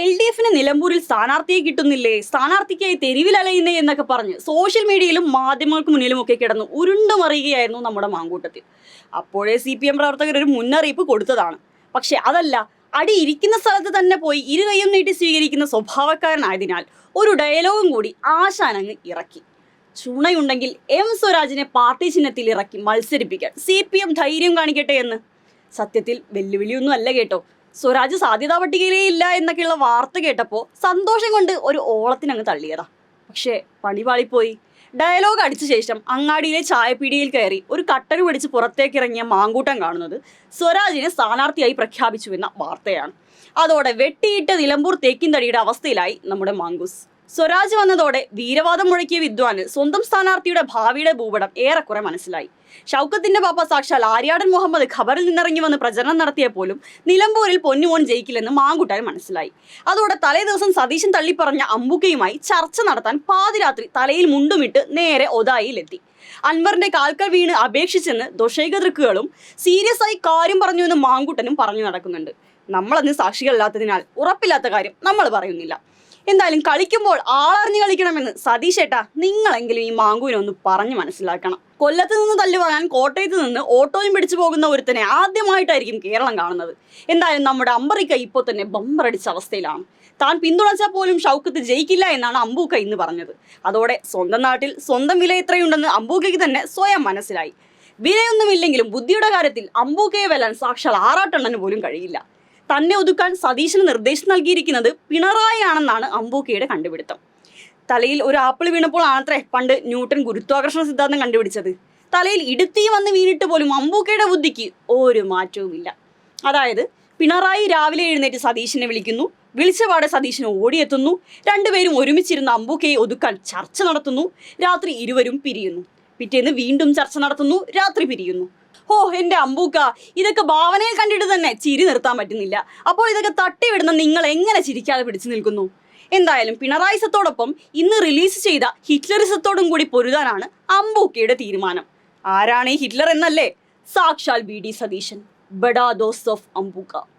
L D എഫിന് നിലമ്പൂരിൽ സ്ഥാനാർത്ഥിയെ കിട്ടുന്നില്ലേ? സ്ഥാനാർത്ഥിക്കായി തെരുവിൽ അലയുന്നേ എന്നൊക്കെ പറഞ്ഞ് സോഷ്യൽ മീഡിയയിലും മാധ്യമങ്ങൾക്ക് മുന്നിലും ഒക്കെ കിടന്ന് ഉരുണ്ടുമറിയുകയായിരുന്നു നമ്മുടെ മാങ്കൂട്ടത്തിൽ. അപ്പോഴേ സി പി എം പ്രവർത്തകർ ഒരു മുന്നറിയിപ്പ് കൊടുത്തതാണ്. പക്ഷേ അതല്ല അടി ഇരിക്കുന്ന സ്ഥലത്ത് തന്നെ പോയി ഇരുകൈയും നീട്ടി സ്വീകരിക്കുന്ന സ്വഭാവക്കാരനായതിനാൽ ഒരു ഡയലോഗും കൂടി ആശാനങ്ങ് ഇറക്കി. ചുണയുണ്ടെങ്കിൽ എം സ്വരാജിനെ പാർട്ടി ചിഹ്നത്തിൽ ഇറക്കി മത്സരിപ്പിക്കാൻ. സി പി എം ധൈര്യം കാണിക്കട്ടെ എന്ന്. സത്യത്തിൽ വെല്ലുവിളിയൊന്നും അല്ല കേട്ടോ. സ്വരാജ് സാധ്യതാ പട്ടികയിലേ ഇല്ല എന്നൊക്കെയുള്ള വാർത്ത കേട്ടപ്പോൾ സന്തോഷം കൊണ്ട് ഒരു ഓളത്തിനങ്ങ് തള്ളിയതാ. പക്ഷേ പണി പാളിപ്പോയി. ഡയലോഗ് അടിച്ച ശേഷം അങ്ങാടിയിലെ ചായപ്പീടിയിൽ കയറി ഒരു കട്ടന് പിടിച്ച് പുറത്തേക്ക് ഇറങ്ങിയ മാങ്കൂട്ടം കാണുന്നത് സ്വരാജിനെ സ്ഥാനാർത്ഥിയായി പ്രഖ്യാപിച്ചുവെന്ന വാർത്തയാണ്. അതോടെ വെട്ടിയിട്ട നിലമ്പൂർ തേക്കിൻ തടിയുടെ അവസ്ഥയിലായി നമ്മുടെ മാങ്കൂസ്. സ്വരാജ് വന്നതോടെ വീരവാദം മുഴക്കിയ വിദ്വാന് സ്വന്തം സ്ഥാനാർത്ഥിയുടെ ഭാവിയുടെ ഭൂപടം ഏറെക്കുറെ മനസ്സിലായി. ഷൗക്കത്തിന്റെ പാപ്പ സാക്ഷാൽ ആര്യാടൻ മുഹമ്മദ് ഖബറിൽ നിന്നിറങ്ങി വന്ന് പ്രചരണം നടത്തിയപ്പോലും നിലമ്പൂരിൽ പൊന്നുമോൻ ജയിക്കില്ലെന്ന് മാങ്കുട്ടാൻ മനസ്സിലായി. അതോടെ തലേ ദിവസം സതീശൻ തള്ളിപ്പറഞ്ഞ അമ്പുക്കയുമായി ചർച്ച നടത്താൻ പാതിരാത്രി തലയിൽ മുണ്ടുമിട്ട് നേരെ ഒതായിലെത്തി. അൻവറിന്റെ കാൽക്കൽ വീണ് അപേക്ഷിച്ചെന്ന് ദൊഷൈകതൃക്കുകളും സീരിയസ് ആയി കാര്യം പറഞ്ഞു എന്ന് മാങ്കുട്ടനും പറഞ്ഞു നടക്കുന്നുണ്ട്. നമ്മളന്ന് സാക്ഷികളല്ലാത്തതിനാൽ ഉറപ്പില്ലാത്ത കാര്യം നമ്മൾ പറയുന്നില്ല. എന്തായാലും കളിക്കുമ്പോൾ ആളറിഞ്ഞ് കളിക്കണമെന്ന് സതീഷ് ഏട്ടാ നിങ്ങളെങ്കിലും ഈ മാങ്കുവിനെ ഒന്ന് പറഞ്ഞു മനസ്സിലാക്കണം. കൊല്ലത്ത് നിന്ന് തല്ലുവാങ്ങാൻ കോട്ടയത്ത് നിന്ന് ഓട്ടോയും പിടിച്ചു പോകുന്ന ഒരുത്തനെ ആദ്യമായിട്ടായിരിക്കും കേരളം കാണുന്നത്. എന്തായാലും നമ്മുടെ അമ്പറിക്ക ഇപ്പോൾ തന്നെ ബമ്പറടിച്ച അവസ്ഥയിലാണ്. താൻ പിന്തുണച്ചാൽ പോലും ഷൗക്കത്ത് ജയിക്കില്ല എന്നാണ് അമ്പൂക്ക ഇന്ന് പറഞ്ഞത്. അതോടെ സ്വന്തം നാട്ടിൽ സ്വന്തം വില എത്രയുണ്ടെന്ന് അമ്പൂക്കയ്ക്ക് തന്നെ സ്വയം മനസ്സിലായി. വിലയൊന്നുമില്ലെങ്കിലും ബുദ്ധിയുടെ കാര്യത്തിൽ അമ്പൂക്കയെ വെല്ലാൻ സാക്ഷാൽ ആറാട്ടെണ്ണന് പോലും കഴിയില്ല. തന്നെ ഒതുക്കാൻ സതീശന് നിർദ്ദേശം നൽകിയിരിക്കുന്നത് പിണറായി ആണെന്നാണ് അമ്പൂക്കയുടെ കണ്ടുപിടുത്തം. തലയിൽ ഒരു ആപ്പിൾ വീണപ്പോൾ ആണത്രേ പണ്ട് ന്യൂട്ടൺ ഗുരുത്വാകർഷണ സിദ്ധാന്തം കണ്ടുപിടിച്ചത്. തലയിൽ ഇടുത്തി വന്ന് വീണിട്ട് പോലും അമ്പൂക്കയുടെ ബുദ്ധിക്ക് ഒരു മാറ്റവുമില്ല. അതായത് പിണറായി രാവിലെ എഴുന്നേറ്റ് സതീശനെ വിളിക്കുന്നു വിളിച്ചപാടെ സതീശന് ഓടിയെത്തുന്നു രണ്ടുപേരും ഒരുമിച്ചിരുന്ന് അമ്പൂക്കയെ ഒതുക്കാൻ ചർച്ച നടത്തുന്നു രാത്രി ഇരുവരും പിരിയുന്നു. പിറ്റേന്ന് വീണ്ടും ചർച്ച നടത്തുന്നു രാത്രി പിരിയുന്നു. ഓ എന്റെ അമ്പൂക്ക ഇതൊക്കെ ഭാവനയിൽ കണ്ടിട്ട് തന്നെ ചിരി നിർത്താൻ പറ്റുന്നില്ല. അപ്പോൾ ഇതൊക്കെ തട്ടിവിടുന്ന നിങ്ങൾ എങ്ങനെ ചിരിക്കാതെ പിടിച്ചു നിൽക്കുന്നു? എന്തായാലും പിണറായിസത്തോടൊപ്പം ഇന്ന് റിലീസ് ചെയ്ത ഹിറ്റ്ലറിസത്തോടും കൂടി പൊരുതാനാണ് അമ്പൂക്കയുടെ തീരുമാനം. ആരാണ് ഈ ഹിറ്റ്ലർ എന്നല്ലേ? സാക്ഷാൽ ബി ഡി സതീശൻ. ബഡാ ദോസ് ഓഫ് അമ്പൂക്ക.